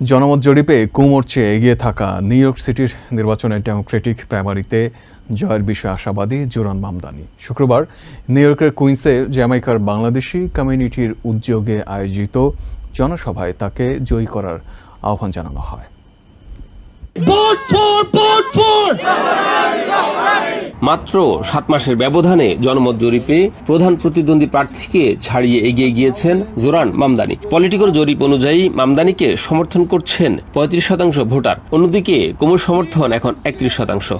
জনমত জরিপে কুমোর চেয়ে এগিয়ে থাকা নিউ ইয়র্ক সিটির নির্বাচনের ডেমোক্রেটিক প্রাইমারিতে জয়ের বিষয়ে আশাবাদী জোরান মামদানি। শুক্রবার নিউ ইয়র্কের কুইন্সে জ্যামাইকার বাংলাদেশি কমিউনিটির উদ্যোগে আয়োজিত জনসভায় তাকে জয়ী করার আহ্বান জানানো হয় Vote for, vote for! মাত্র সাত মাসের ব্যবধানে জনমত জরিপে প্রধান প্রতিদ্বন্দ্বী প্রার্থীকে ছাড়িয়ে এগিয়ে গিয়েছেন জোরান মামদানি। পলিটিকল জরিপ অনুযায়ী মামদানিকে সমর্থন করছেন পঁয়ত্রিশ শতাংশ ভোটার। অন্যদিকে কোমর সমর্থন এখন একত্রিশ শতাংশ.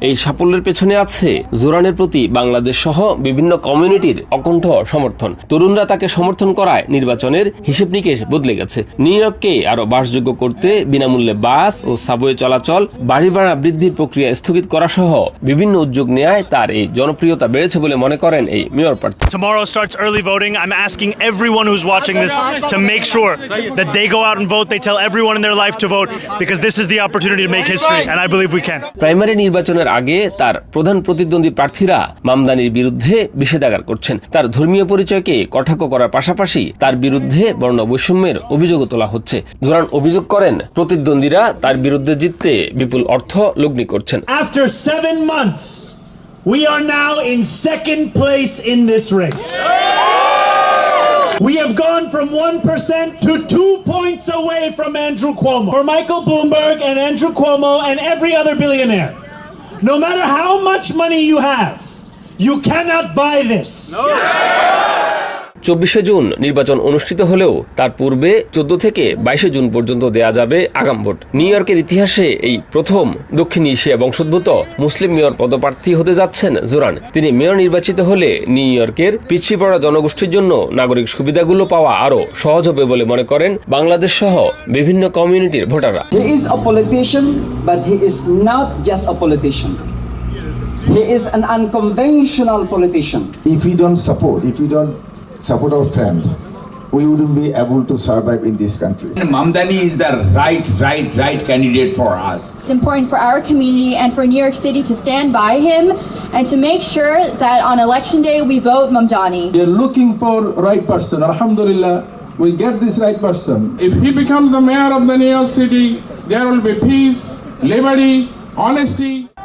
এই সাফল্যের পেছনে আছে জোরানের প্রতি বাংলাদেশ সহ বিভিন্ন কমিউনিটির অকণ্ঠ সমর্থন। তরুণরা তাকে সমর্থন করায় নির্বাচনের হিসেব নিকেশ বদলে গেছে। নিউ ইয়র্ককে আরও বাসযোগ্য করতে বিনামূল্যে বাস ও সাবওয়ে চলাচল বাড়ি ভাড়া বৃদ্ধির প্রক্রিয়া স্থগিত করা সহ বিভিন্ন উদ্যোগ নেয় তার এই জনপ্রিয়তা বেড়েছে বলে মনে করেন এই মেয়র প্রার্থী Tomorrow starts early voting. I'm asking everyone who's watching this to make sure that they go out and vote. They tell everyone in their life to vote because this is the opportunity to make history, and I believe we can. Primary নির্বাচনের আগে তার প্রধান প্রতিদ্বন্দ্বী প্রার্থীরা মামদানির বিরুদ্ধে নিষেধাজ্ঞা করছেন তার ধর্মীয় পরিচয়কে কটাক্ষ করার পাশাপাশি তার বিরুদ্ধে বর্ণ বৈষম্যের অভিযোগও তোলা হচ্ছে জোরান অভিযোগ করেন প্রতিদ্বন্দ্বীরা তার বিরুদ্ধে জিততে বিপুল অর্থ লগ্নি করছেন After seven months, we are now in second place in this race. We have gone from 1% to two points away from Andrew Cuomo. For Michael Bloomberg and Andrew Cuomo and every other billionaire. No matter how much money you have, you cannot buy this. চব্বিশে June নির্বাচন অনুষ্ঠিত হলেও তার পূর্বে চোদ্দ থেকে বাইশে June পর্যন্ত দেয়া যাবে আগাম ভোট নিউ ইয়র্কের ইতিহাসে এই প্রথম দক্ষিণ এশিয়া বংশোদ্ভূত মুসলিম মেয়র পদপ্রার্থী হতে যাচ্ছেন জোরান তিনি মেয়র নির্বাচিত হলে নিউ ইয়র্কের পিছিয়ে পড়া জনগোষ্ঠীর জন্য নাগরিক সুবিধাগুলো পাওয়া আরও সহজ হবে বলে মনে করেন বাংলাদেশ সহ বিভিন্ন কমিউনিটির ভোটাররা He is a politician, but he is not just a politician. He is an unconventional politician. if we don't support, if we don't support our friend, we wouldn't be able to survive in this country. Mamdani is the right, right, right candidate for us. It's important for our community and for New York City to stand by him and to make sure that on election day we vote Mamdani. They're looking for right person. Alhamdulillah, we get this right person. If he becomes the mayor of the New York City, there will be peace, liberty, honesty.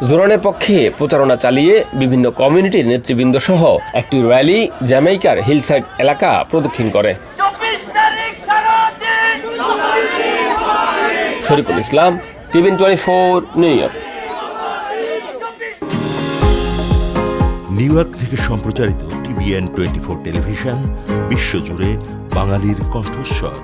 জোরানের পক্ষে প্রচারণা চালিয়ে বিভিন্ন কমিউনিটির নেতৃবৃন্দ সহ একটি rally জ্যামাইকার hillside এলাকা প্রদক্ষিণ করে। Shariful Islam TVN twenty four New York New York থেকে সম্প্রচারিত টিভিএন টোয়েন্টি ফোর টেলিভিশন বিশ্বজুড়ে বাঙালির কণ্ঠস্বর।